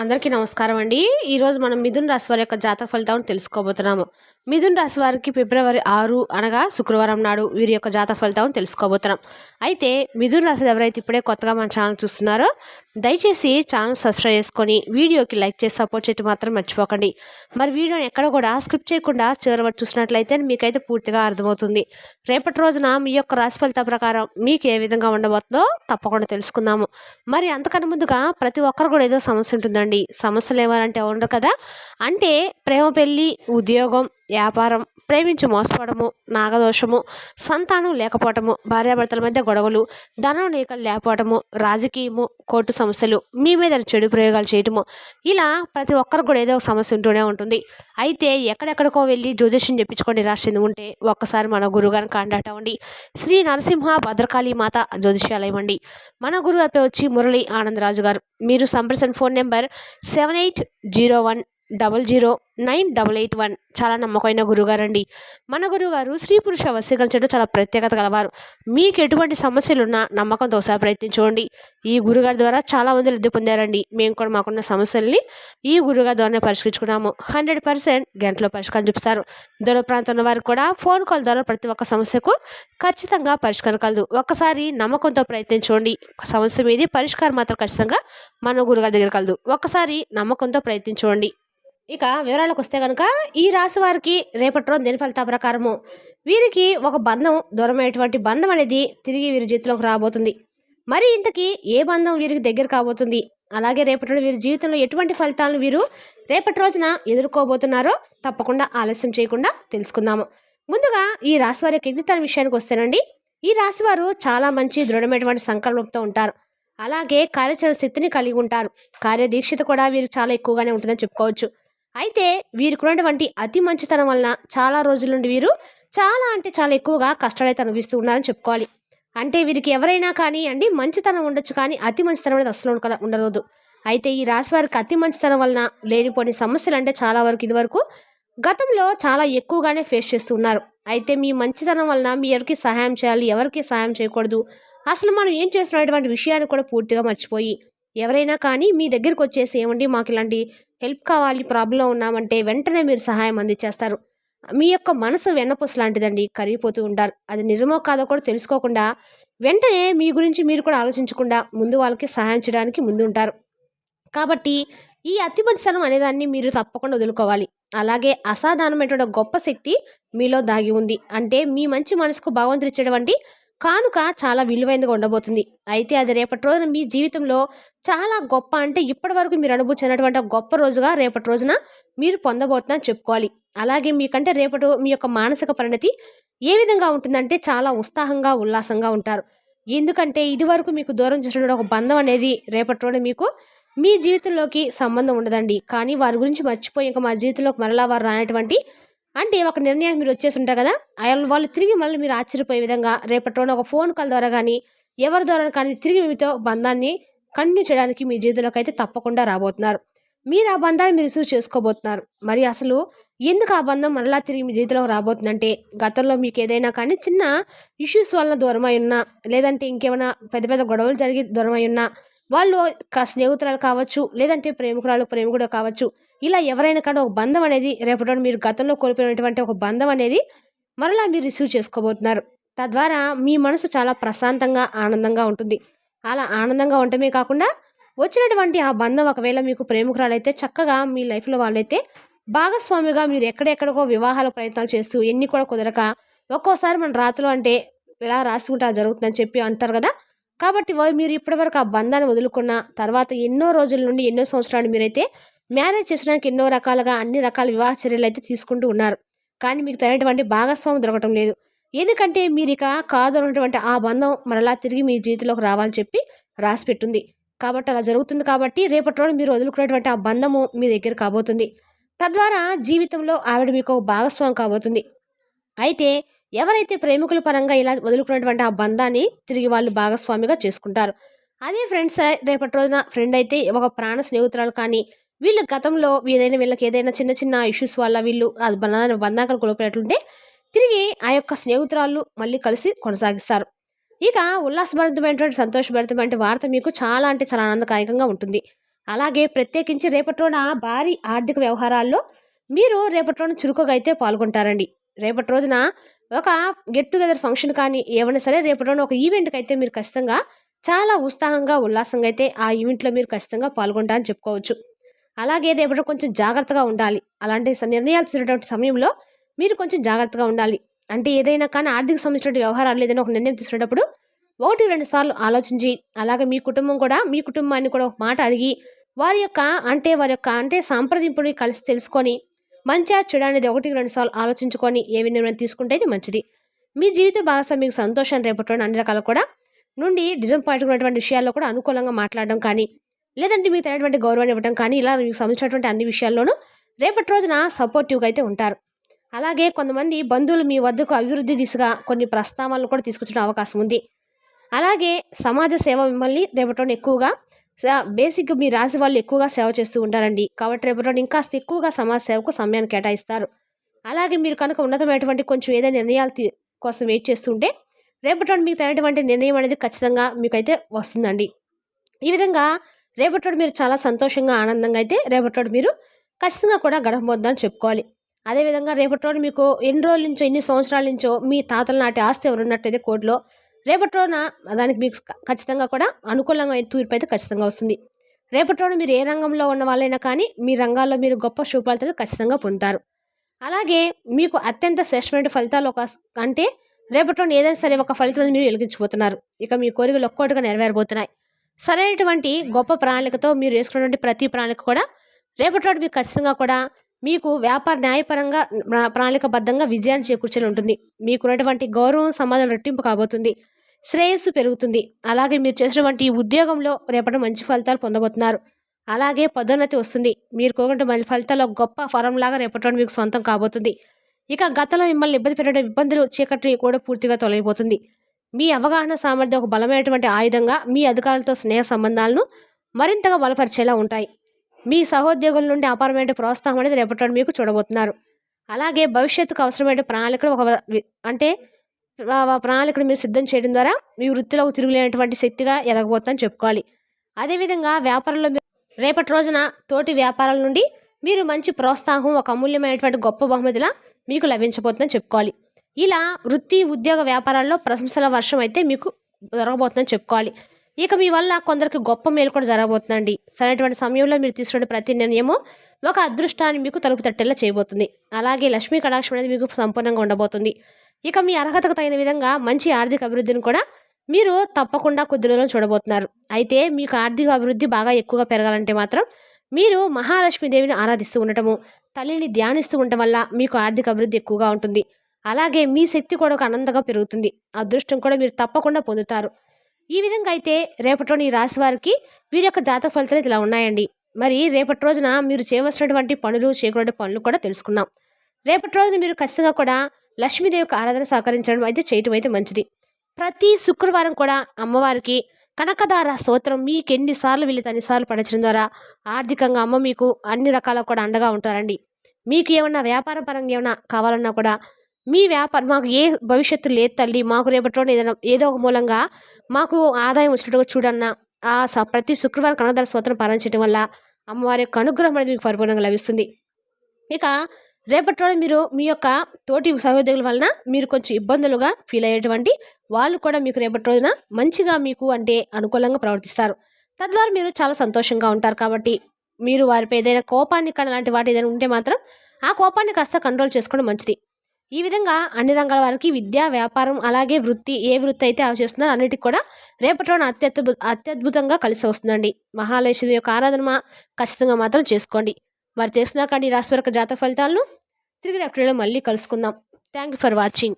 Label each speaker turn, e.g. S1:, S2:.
S1: అందరికీ నమస్కారం అండి. ఈరోజు మనం మిథున్ రాశి వారి యొక్క జాతక ఫలితాలను తెలుసుకోబోతున్నాము. మిథున్ రాశి వారికి ఫిబ్రవరి ఆరు అనగా శుక్రవారం నాడు వీరి యొక్క జాతక ఫలితాలను తెలుసుకోబోతున్నాం. అయితే మిథున్ రాశి ఎవరైతే ఇప్పుడే కొత్తగా మన ఛానల్ చూస్తున్నారో దయచేసి ఛానల్ సబ్స్క్రైబ్ చేసుకొని వీడియోకి లైక్ చేసి సపోర్ట్ చేయడం మాత్రం మర్చిపోకండి. మరి వీడియోని ఎక్కడ కూడా స్క్రిప్ట్ చేయకుండా చివరి చూసినట్లయితే మీకైతే పూర్తిగా అర్థమవుతుంది. రేపటి రోజున మీ యొక్క రాశి ఫలితం ప్రకారం మీకు ఏ విధంగా ఉండబోతుందో తప్పకుండా తెలుసుకుందాము. మరి అంతకన్నా ముందుగా ప్రతి ఒక్కరు కూడా ఏదో సమస్య ఉంటుందండి. సమస్యలు ఏమనంటే ఉండరు కదా? అంటే ప్రేమ పెళ్ళి ఉద్యోగం వ్యాపారం ప్రేమించి మోసపోవడము నాగదోషము సంతానం లేకపోవటము భార్యాభర్తల మధ్య గొడవలు ధనం నీకలు లేకపోవటము రాజకీయము కోర్టు సమస్యలు మీ మీద చెడు ప్రయోగాలు చేయటము ఇలా ప్రతి ఒక్కరికి కూడా ఏదో ఒక సమస్య ఉంటూనే ఉంటుంది. అయితే ఎక్కడెక్కడికో వెళ్ళి జ్యోతిష్యం చెప్పించుకోండి రాసింది ఉంటే ఒక్కసారి మన గురుగారిని కాంటాక్ట్ అవ్వండి. శ్రీ నరసింహ భద్రకాళి మాత జ్యోతిష్యాలయం అండి. మన గురువు వచ్చి మురళి ఆనందరాజు గారు. మీరు సంప్రసన్ phone number seven eight zero one double zero nine double eight one. చాలా నమ్మకమైన గురుగారండి మన గురుగారు స్త్రీ పురుష వశీకరించడం చాలా ప్రత్యేకత కలవారు మీకు ఎటువంటి సమస్యలున్నా నమ్మకంతో ఒకసారి ప్రయత్నించుకోండి. ఈ గురుగారి ద్వారా చాలా మంది లబ్ధి పొందారండి. మేము కూడా మాకున్న సమస్యల్ని ఈ గురుగారి ద్వారానే పరిష్కరించుకున్నాము. హండ్రెడ్ పర్సెంట్ గంటలో పరిష్కారం చూపిస్తారు. దూర ప్రాంతం ఉన్న వారికి కూడా ఫోన్ కాల్ ద్వారా ప్రతి ఒక్క సమస్యకు ఖచ్చితంగా పరిష్కారం కలదు. ఒక్కసారి నమ్మకంతో ప్రయత్నించుకోండి. సమస్య మీది పరిష్కారం మాత్రం ఖచ్చితంగా మన గురుగారి దగ్గర కలదు. ఒక్కసారి నమ్మకంతో ప్రయత్నించుకోండి. ఇక వివరాలకు వస్తే కనుక ఈ రాశి వారికి రేపటి రోజు దిన ఫలితాల ప్రకారము? వీరికి ఒక బంధం దూరమైనటువంటి బంధం అనేది తిరిగి వీరి జీవితంలోకి రాబోతుంది. మరి ఇంతకీ ఏ బంధం వీరికి దగ్గర కాబోతుంది? అలాగే రేపటి రోజు వీరి జీవితంలో ఎటువంటి ఫలితాలను వీరు రేపటి రోజున ఎదుర్కోబోతున్నారో తప్పకుండా ఆలస్యం చేయకుండా తెలుసుకుందాము. ముందుగా ఈ రాశి వారి యొక్క విషయానికి వస్తేనండి ఈ రాశి వారు చాలా మంచి దృఢమైనటువంటి సంకల్పంతో ఉంటారు. అలాగే కార్యాచరణ శక్తిని కలిగి ఉంటారు. కార్యదీక్షిత కూడా వీరు చాలా ఎక్కువగానే ఉంటుందని చెప్పుకోవచ్చు. అయితే వీరికున్నటువంటి అతి మంచితనం వలన చాలా రోజుల నుండి వీరు చాలా అంటే చాలా ఎక్కువగా కష్టాలైతే అనుభవిస్తూ ఉన్నారని చెప్పుకోవాలి. అంటే వీరికి ఎవరైనా కానీ అండి మంచితనం ఉండొచ్చు కానీ అతి మంచితనం అనేది అసలు ఉండక- ఉండలేదు అయితే ఈ రాశి వారికి అతి మంచితనం వలన లేనిపోని సమస్యలు అంటే చాలా వరకు ఇదివరకు గతంలో చాలా ఎక్కువగానే ఫేస్ చేస్తూ ఉన్నారు. అయితే మీ మంచితనం వలన మీ ఎవరికి సహాయం చేయాలి ఎవరికి సహాయం చేయకూడదు అసలు మనం ఏం చేస్తున్నటువంటి విషయాన్ని కూడా పూర్తిగా మర్చిపోయి ఎవరైనా కానీ మీ దగ్గరికి వచ్చేసి ఏమండి మాకు ఇలాంటి హెల్ప్ కావాలి ప్రాబ్లంలో ఉన్నామంటే వెంటనే మీరు సహాయం అందించేస్తారు. మీ యొక్క మనసు వెన్నపూస లాంటిదండి కరిగిపోతూ ఉంటారు అది నిజమో కాదో కూడా తెలుసుకోకుండా వెంటనే మీ గురించి మీరు కూడా ఆలోచించకుండా ముందు వాళ్ళకి సహాయం చేయడానికి ముందు ఉంటారు. కాబట్టి ఈ అతిమంచితనం అనేదాన్ని మీరు తప్పకుండా వదులుకోవాలి. అలాగే అసాధారణమైనటువంటి గొప్ప శక్తి మీలో దాగి ఉంది. అంటే మీ మంచి మనసుకు భగవంతుడు ఇచ్చేటువంటి కానుక చాలా విలువైనదిగా ఉండబోతుంది. అయితే అది రేపటి రోజున మీ జీవితంలో చాలా గొప్ప అంటే ఇప్పటి వరకు మీరు అనుభవించినటువంటి గొప్ప రోజుగా రేపటి రోజున మీరు పొందబోతుందని చెప్పుకోవాలి. అలాగే మీకంటే రేపటి మీ యొక్క మానసిక పరిణతి ఏ విధంగా ఉంటుందంటే చాలా ఉత్సాహంగా ఉల్లాసంగా ఉంటారు. ఎందుకంటే ఇదివరకు మీకు దూరం చేసినటువంటి ఒక బంధం అనేది రేపటి రోజున మీకు మీ జీవితంలోకి సంబంధం ఉండదండి. కానీ వారి గురించి మర్చిపోయి ఇంకా మా జీవితంలోకి మరలా వారు రానటువంటి అంటే ఒక నిర్ణయానికి మీరు వచ్చేసి ఉంటారు కదా వాళ్ళు తిరిగి మళ్ళీ మీరు ఆశ్చర్యపోయే విధంగా రేపటి రోజున ఒక ఫోన్ కాల్ ద్వారా కానీ ఎవరి ద్వారా కానీ తిరిగి మీతో బంధాన్ని కంటిన్యూ చేయడానికి మీ జీవితంలోకి అయితే తప్పకుండా రాబోతున్నారు. మీరు ఆ బంధాన్ని మీరు రిసీవ్ చేసుకోబోతున్నారు. మరి అసలు ఎందుకు ఆ బంధం మరలా తిరిగి మీ జీవితంలోకి రాబోతుందంటే గతంలో మీకు ఏదైనా కానీ చిన్న ఇష్యూస్ వల్ల దూరమై ఉన్నా లేదంటే ఇంకేమైనా పెద్ద పెద్ద గొడవలు జరిగి దూరమై ఉన్నా వాళ్ళు స్నేహితురాలు కావచ్చు లేదంటే ప్రేమికురాలు ప్రేమికుడు కావచ్చు ఇలా ఎవరైనా కానీ ఒక బంధం అనేది రేపటి మీరు గతంలో కోల్పోయినటువంటి ఒక బంధం అనేది మరలా మీరు రిసీవ్ చేసుకోబోతున్నారు. తద్వారా మీ మనసు చాలా ప్రశాంతంగా ఆనందంగా ఉంటుంది. అలా ఆనందంగా ఉండటమే కాకుండా వచ్చినటువంటి ఆ బంధం ఒకవేళ మీకు ప్రేమికురాలైతే చక్కగా మీ లైఫ్లో వాళ్ళైతే భాగస్వామిగా మీరు ఎక్కడెక్కడికో వివాహాల ప్రయత్నాలు చేస్తూ ఎన్ని కూడా కుదరక ఒక్కోసారి మన రాత్రులు అంటే ఇలా రాసుకుంటే అలా జరుగుతుందని చెప్పి అంటారు కదా! కాబట్టి మీరు ఇప్పటివరకు ఆ బంధాన్ని వదులుకున్న తర్వాత ఎన్నో రోజుల నుండి ఎన్నో సంవత్సరాలు మీరైతే మ్యారేజ్ చేసుకోవడానికి ఎన్నో రకాలుగా అన్ని రకాల వివాహ చర్యలు అయితే తీసుకుంటూ ఉన్నారు. కానీ మీకు తగినటువంటి భాగస్వామి దొరకటం లేదు. ఎందుకంటే మీరు ఇక కాదు అన్నటువంటి ఆ బంధం మరలా తిరిగి మీ జీవితంలోకి రావాలని చెప్పి రాసి పెట్టుంది. కాబట్టి అలా జరుగుతుంది కాబట్టి రేపటి రోజు మీరు వదులుకునేటువంటి ఆ బంధము మీ దగ్గర కాబోతుంది. తద్వారా జీవితంలో ఆవిడ మీకు ఒక భాగస్వామి కాబోతుంది. అయితే ఎవరైతే ప్రేమికుల పరంగా ఇలా వదులుకున్నటువంటి ఆ బంధాన్ని తిరిగి వాళ్ళు భాగస్వామిగా చేసుకుంటారు. అదే ఫ్రెండ్స్ రేపటి రోజున ఫ్రెండ్ అయితే ఒక ప్రాణ స్నేహితురాలు కానీ వీళ్ళు గతంలో ఏదైనా వీళ్ళకి ఏదైనా చిన్న చిన్న ఇష్యూస్ వల్ల వీళ్ళు అది బంధ బంధాకాలు కోల్పోయినట్లుంటే తిరిగి ఆ యొక్క స్నేహితురాళ్ళు మళ్ళీ కలిసి కొనసాగిస్తారు. ఇక ఉల్లాసభరితమైనటువంటి సంతోషభరితమైన వార్త మీకు చాలా అంటే చాలా ఆనందకాయకంగా ఉంటుంది. అలాగే ప్రత్యేకించి రేపటి రోజున భారీ ఆర్థిక వ్యవహారాల్లో మీరు రేపటి రోజున చురుకుగా అయితే పాల్గొంటారండి. రేపటి రోజున ఒక గెట్ టుగెదర్ ఫంక్షన్ కానీ ఏమైనా సరే రేపటి రోజున ఒక ఈవెంట్కి అయితే మీరు ఖచ్చితంగా చాలా ఉత్సాహంగా ఉల్లాసంగా అయితే ఆ ఈవెంట్లో మీరు ఖచ్చితంగా పాల్గొంటారని చెప్పుకోవచ్చు. అలాగే రేపటి కొంచెం జాగ్రత్తగా ఉండాలి. అలాంటి నిర్ణయాలు తీసుకునేటువంటి సమయంలో మీరు కొంచెం జాగ్రత్తగా ఉండాలి. అంటే ఏదైనా కానీ ఆర్థిక సంబంధించిన వ్యవహారాలు ఏదైనా ఒక నిర్ణయం తీసుకునేటప్పుడు ఒకటి రెండు సార్లు ఆలోచించి అలాగే మీ కుటుంబం కూడా మీ కుటుంబాన్ని కూడా ఒక మాట అడిగి వారి యొక్క అంటే వారి యొక్క అంటే సంప్రదింపుని కలిసి తెలుసుకొని మంచిగా చెడు అనేది ఒకటి రెండు సార్లు ఆలోచించుకొని ఏ నిర్ణయం తీసుకుంటే ఇది మంచిది. మీ జీవిత భాగస్వామి మీకు సంతోషాన్ని రేపటి అన్ని రకాల కూడా నుండి డిజపాయింట్ ఉన్నటువంటి విషయాల్లో కూడా అనుకూలంగా మాట్లాడడం కానీ లేదంటే మీకు తగినటువంటి గౌరవాన్ని ఇవ్వడం కానీ ఇలా మీకు సంబంధించినటువంటి అన్ని విషయాల్లోనూ రేపటి రోజున సపోర్టివ్గా అయితే ఉంటారు. అలాగే కొంతమంది బంధువులు మీ వద్దకు అభివృద్ధి దిశగా కొన్ని ప్రస్తావనలు కూడా తీసుకొచ్చిన అవకాశం ఉంది. అలాగే సమాజ సేవ మిమ్మల్ని రేపటి రోజున ఎక్కువగా బేసిక్ మీ రాశి వాళ్ళు ఎక్కువగా సేవ చేస్తూ ఉంటారండి కాబట్టి రేపటి రోజున ఇంకాస్త ఎక్కువగా సమాజ సేవకు సమయాన్ని కేటాయిస్తారు. అలాగే మీరు కనుక ఉన్నతమైనటువంటి కొంచెం ఏదైనా నిర్ణయాలు కోసం వెయిట్ చేస్తుంటే రేపటి మీకు తగినటువంటి నిర్ణయం అనేది ఖచ్చితంగా మీకైతే వస్తుందండి. ఈ విధంగా రేపటి మీరు చాలా సంతోషంగా ఆనందంగా అయితే రేపటి మీరు ఖచ్చితంగా కూడా గడపబోద్దని చెప్పుకోవాలి. అదేవిధంగా రేపటి రోజు మీకు ఎన్ని రోజుల నుంచో ఎన్ని సంవత్సరాల నుంచో మీ తాతల నాటి ఆస్తి ఎవరు ఉన్నట్టయితే కోర్టులో రేపటి రోజున దానికి మీకు ఖచ్చితంగా కూడా అనుకూలంగా తీర్పు అయితే ఖచ్చితంగా వస్తుంది. రేపటి మీరు ఏ రంగంలో ఉన్న వాళ్ళైనా కానీ మీ రంగాల్లో మీరు గొప్ప శుభాలతో ఖచ్చితంగా పొందుతారు. అలాగే మీకు అత్యంత శ్రేష్టమైన ఫలితాలు ఒక అంటే రేపటి రోజున ఏదైనా సరే ఒక ఫలితం మీరు వెలిగించిపోతున్నారు ఇక మీ కోరికలు ఒక్కోటిగా నెరవేరబోతున్నాయి. సరైనటువంటి గొప్ప ప్రణాళికతో మీరు వేసుకున్నటువంటి ప్రతి ప్రణాళిక కూడా రేపటి నాడు మీకు ఖచ్చితంగా కూడా మీకు వ్యాపార న్యాయపరంగా ప్రణాళికబద్ధంగా విజయాన్ని చేకూర్చని ఉంటుంది. మీకున్నటువంటి గౌరవం సమాజం రెట్టింపు కాబోతుంది. శ్రేయస్సు పెరుగుతుంది. అలాగే మీరు చేసినటువంటి ఉద్యోగంలో రేపటి మంచి ఫలితాలు పొందబోతున్నారు. అలాగే పదోన్నతి వస్తుంది. మీరు కోరుకుంటే మళ్ళీ ఫలితాలు గొప్ప ఫలం లాగా రేపటి మీకు సొంతం కాబోతుంది. ఇక గతంలో మిమ్మల్ని ఇబ్బంది పెట్టే ఇబ్బందులు చీకటి కూడా పూర్తిగా తొలగిపోతుంది. మీ అవగాహన సామర్థ్యం ఒక బలమైనటువంటి ఆయుధంగా మీ అధికారులతో స్నేహ సంబంధాలను మరింతగా బలపరిచేలా ఉంటాయి. మీ సహోద్యోగుల నుండి అపారమైన ప్రోత్సాహం అనేది రేపటి మీకు చూడబోతున్నారు. అలాగే భవిష్యత్తుకు అవసరమైన ప్రణాళికలు ఒక అంటే ప్రణాళికను మీరు సిద్ధం చేయడం ద్వారా మీ వృత్తిలో తిరుగులేనటువంటి శక్తిగా ఎదగబోతుందని చెప్పుకోవాలి. అదేవిధంగా వ్యాపారంలో రేపటి రోజున తోటి వ్యాపారాల నుండి మీరు మంచి ప్రోత్సాహం ఒక అమూల్యమైనటువంటి గొప్ప బహుమతిలా మీకు లభించబోతుందని చెప్పుకోవాలి. ఇలా వృత్తి ఉద్యోగ వ్యాపారాల్లో ప్రశంసల వర్షం అయితే మీకు జరగబోతుందని చెప్పుకోవాలి. ఇక మీ వల్ల కొందరికి గొప్ప మేలు కూడా జరగబోతుందండి. సరైనటువంటి సమయంలో మీరు తీసుకునే ప్రతి నిర్ణయము ఒక అదృష్టాన్ని మీకు తలుపు తట్టేలా చేయబోతుంది. అలాగే లక్ష్మీ కటాక్షం అనేది మీకు సంపూర్ణంగా ఉండబోతుంది. ఇక మీ అర్హతకు తగిన విధంగా మంచి ఆర్థిక అభివృద్ధిని కూడా మీరు తప్పకుండా కొద్ది రోజులు చూడబోతున్నారు. అయితే మీకు ఆర్థిక అభివృద్ధి బాగా ఎక్కువగా పెరగాలంటే మాత్రం మీరు మహాలక్ష్మీదేవిని ఆరాధిస్తూ ఉండటము తల్లిని ధ్యానిస్తూ ఉండటం వల్ల మీకు ఆర్థిక అభివృద్ధి ఎక్కువగా ఉంటుంది. అలాగే మీ శక్తి కూడా ఒక ఆనందంగా పెరుగుతుంది. అదృష్టం కూడా మీరు తప్పకుండా పొందుతారు. ఈ విధంగా అయితే రేపటి ఈ రాశి వారికి వీరి యొక్క జాతక ఫలితాలు ఇలా ఉన్నాయండి. మరి రేపటి రోజున మీరు చేయవలసినటువంటి పనులు చేయకూడని పనులు కూడా తెలుసుకున్నాం రేపటి రోజున మీరు ఖచ్చితంగా కూడా లక్ష్మీదేవికి ఆరాధన సహకరించడం అయితే చేయటం అయితే మంచిది. ప్రతి శుక్రవారం కూడా అమ్మవారికి కనకదార స్తోత్రం మీకు ఎన్నిసార్లు వీళ్ళు తన్నిసార్లు పడచడం ద్వారా ఆర్థికంగా అమ్మ మీకు అన్ని రకాల కూడా అండగా ఉంటారండి. మీకు ఏమన్నా వ్యాపార పరంగా ఏమైనా కావాలన్నా కూడా మీ వ్యాపారం మాకు ఏ భవిష్యత్తు లేదు తల్లి. మాకు రేపటి ఏదైనా ఏదో ఒక మూలంగా మాకు ఆదాయం వచ్చినట్టుగా చూడన్నా ఆ ప్రతి శుక్రవారం కనకదార స్తోత్రం పాలించడం వల్ల అమ్మవారి యొక్క అనుగ్రహం అనేది మీకు పరిపూర్ణంగా లభిస్తుంది. ఇక రేపటి రోజు మీరు మీ యొక్క తోటి సహోద్యోగుల వలన మీరు కొంచెం ఇబ్బందులుగా ఫీల్ అయ్యేటువంటి వాళ్ళు కూడా మీకు రేపటి రోజున మంచిగా మీకు అంటే అనుకూలంగా ప్రవర్తిస్తారు. తద్వారా మీరు చాలా సంతోషంగా ఉంటారు కాబట్టి మీరు వారిపై ఏదైనా కోపాన్ని కానీ లాంటి వాటి ఏదైనా ఉంటే మాత్రం ఆ కోపాన్ని కాస్త కంట్రోల్ చేసుకోవడం మంచిది. ఈ విధంగా అన్ని రంగాల వారికి విద్య వ్యాపారం అలాగే వృత్తి ఏ వృత్తి అయితే అవి చేస్తున్నారో అన్నిటికి కూడా రేపటి రోజున అత్యద్భుత అత్యద్భుతంగా కలిసి వస్తుందండి. మహాలక్ష్మి యొక్క ఆరాధన మా- ఖచ్చితంగా మాత్రం చేసుకోండి. మరి తెలిసినా కానీ రాశి వరకు జాతక ఫలితాలను తిరిగి రేపటిలో మళ్ళీ కలుసుకుందాం. Thank you for watching